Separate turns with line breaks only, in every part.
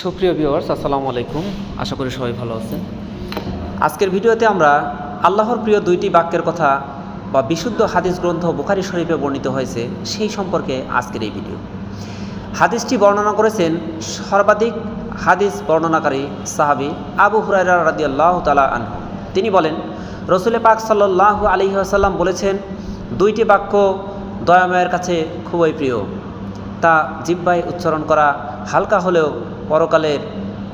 সুপ্রিয় ভিউয়ার্স আসসালামু আলাইকুম। আশা করি সবাই ভালো আছেন। আজকের ভিডিওতে আমরা আল্লাহর প্রিয় দুইটি বাক্যের কথা বা বিশুদ্ধ হাদিস গ্রন্থ বুখারি শরীফে বর্ণিত হয়েছে, সেই সম্পর্কে আজকের এই ভিডিও। হাদিসটি বর্ণনা করেছেন সর্বাধিক হাদিস বর্ণনাকারী সাহাবি আবু হুরাইরা রাদিয়াল্লাহু তালা আনহু। তিনি বলেন, রসুলে পাক সাল্লাল্লাহু আলাইহি আসাল্লাম বলেছেন, দুইটি বাক্য দয়াময়ের কাছে খুবই প্রিয়। তা জিব্বায় উচ্চারণ করা হালকা হলেও পরকালের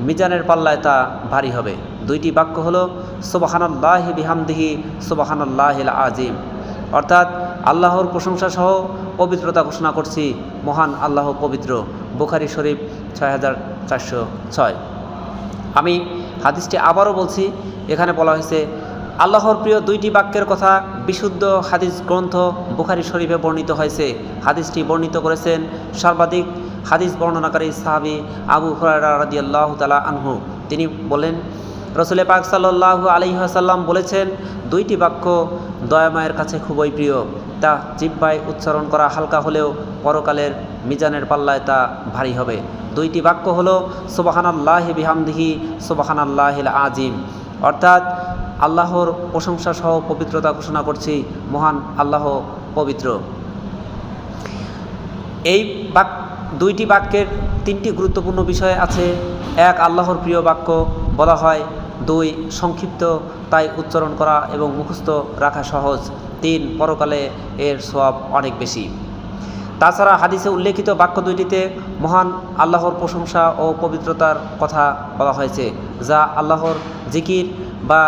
মিজানের পাল্লায় তা ভারী হবে। দুইটি বাক্য হল, সুবাহানাল্লাহ বিহামদিহি, সুবাহানাল্লাহিল আজিম অর্থাৎ আল্লাহর প্রশংসা সহ পবিত্রতা ঘোষণা করছি, মহান আল্লাহ পবিত্র। বুখারি শরীফ ছয় হাজার চারশো ছয়। আমি হাদিসটি আবারও বলছি, এখানে বলা হয়েছে আল্লাহর প্রিয় দুইটি বাক্যের কথা বিশুদ্ধ হাদিস গ্রন্থ বুখারি শরীফে বর্ণিত হয়েছে। হাদিসটি বর্ণিত করেছেন সর্বাধিক হাদিস বর্ণনাকারী সাহাবি আবু হুরায়রা রাদিয়াল্লাহু তালা আনহু। তিনি বলেন রসুলে পাক সাল্লাল্লাহু আলাইহি আসাল্লাম বলেছেন, দুইটি বাক্য দয়াময়ের কাছে খুবই প্রিয়। তা জিব্বায় উচ্চারণ করা হালকা হলেও পরকালের মিজানের পাল্লায় তা ভারী হবে। দুইটি বাক্য হলো, সুবাহানাল্লাহ বিহামদিহি, সুবাহানাল্লাহিল আজিম অর্থাৎ আল্লাহর প্রশংসা সহ পবিত্রতা ঘোষণা করছি, মহান আল্লাহ পবিত্র। এই বাক, দুইটি বাক্যের তিনটি গুরুত্বপূর্ণ বিষয় আছে। এক, আল্লাহর প্রিয় বাক্য বলা হয়। দুই, সংক্ষিপ্ত, তাই উচ্চারণ করা এবং মুখস্থ রাখা সহজ। তিন, পরকালে এর সব অনেক বেশি। তাছাড়া হাদিসে উল্লেখিত বাক্য দুইটিতে মহান আল্লাহর প্রশংসা ও পবিত্রতার কথা বলা হয়েছে, যা আল্লাহর জিকির বা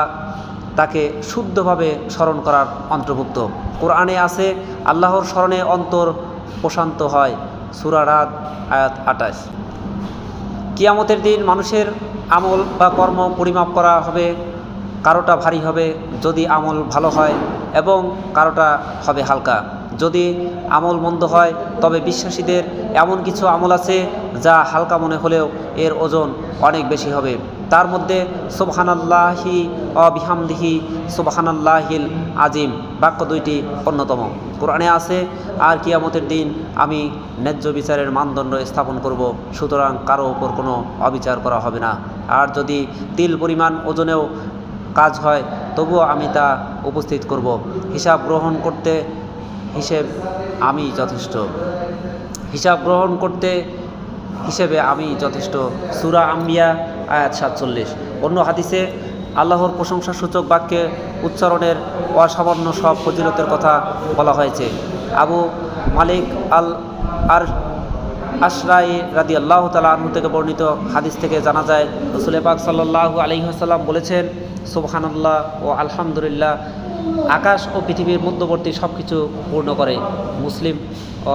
তাকে শুদ্ধভাবে স্মরণ করার অন্তর্ভুক্ত। কোরআনে আছে, আল্লাহর স্মরণে অন্তর প্রশান্ত হয় সুরারাত আয়াত আটাশ কিয়ামতের দিন মানুষের আমল বা কর্ম পরিমাপ করা হবে, কারোটা ভারী হবে যদি আমল ভালো হয় এবং কারোটা হবে হালকা। যদি আমল মন্দ হয়, তবে বিশ্বাসীদের এমন কিছু আমল আছে যা হালকা মনে হলেও এর ওজন অনেক বেশি হবে। তার মধ্যে সুবহানাল্লাহি অবিহামদিহি সুবহানাল্লাহিল আজিম, বাক্য দুইটি অন্যতম। কোরআনে আছে, আর কিয়ামতের দিন আমি ন্যায্য বিচারের মানদণ্ড স্থাপন করব, সুতরাং কারও ওপর কোনো অবিচার করা হবে না। আর যদি তিল পরিমাণ ওজনেও কাজ হয়, তবুও আমি তা উপস্থিত করব। হিসাব গ্রহণ করতে হিসেব আমি যথেষ্ট। হিসাব গ্রহণ করতে হিসেবে আমি যথেষ্ট। সুরা আম্বিয়া, আয়াত সাতচল্লিশ। অন্য হাদিসে আল্লাহর প্রশংসা সূচক বাক্যে উচ্চারণের অসামান্য সব ফজিলতের কথা বলা হয়েছে। আবু মালিক আল আর আশরাই রাদি আল্লাহ তালা আনহু থেকে বর্ণিত হাদিস থেকে জানা যায়, রসুল পাক সাল্লাহ আলহিহাসাল্লাম বলেছেন, সুবহানাল্লাহ ও আলহামদুলিল্লাহ, আকাশ ও পৃথিবীর মধ্যবর্তী সব কিছু পূর্ণ করে। মুসলিম ও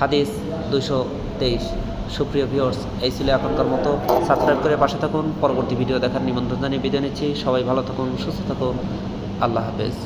হাদিস দুশো তেইশ। সুপ্রিয় ভিউয়ার্স, এই ছিল এখনকার মতো। সাবস্ক্রাইব করে পাশে থাকুন। পরবর্তী ভিডিও দেখার নিমন্ত্রণ জানিয়ে বিদায় নিচ্ছি। সবাই ভালো থাকুন, সুস্থ থাকুন। আল্লাহ হাফেজ।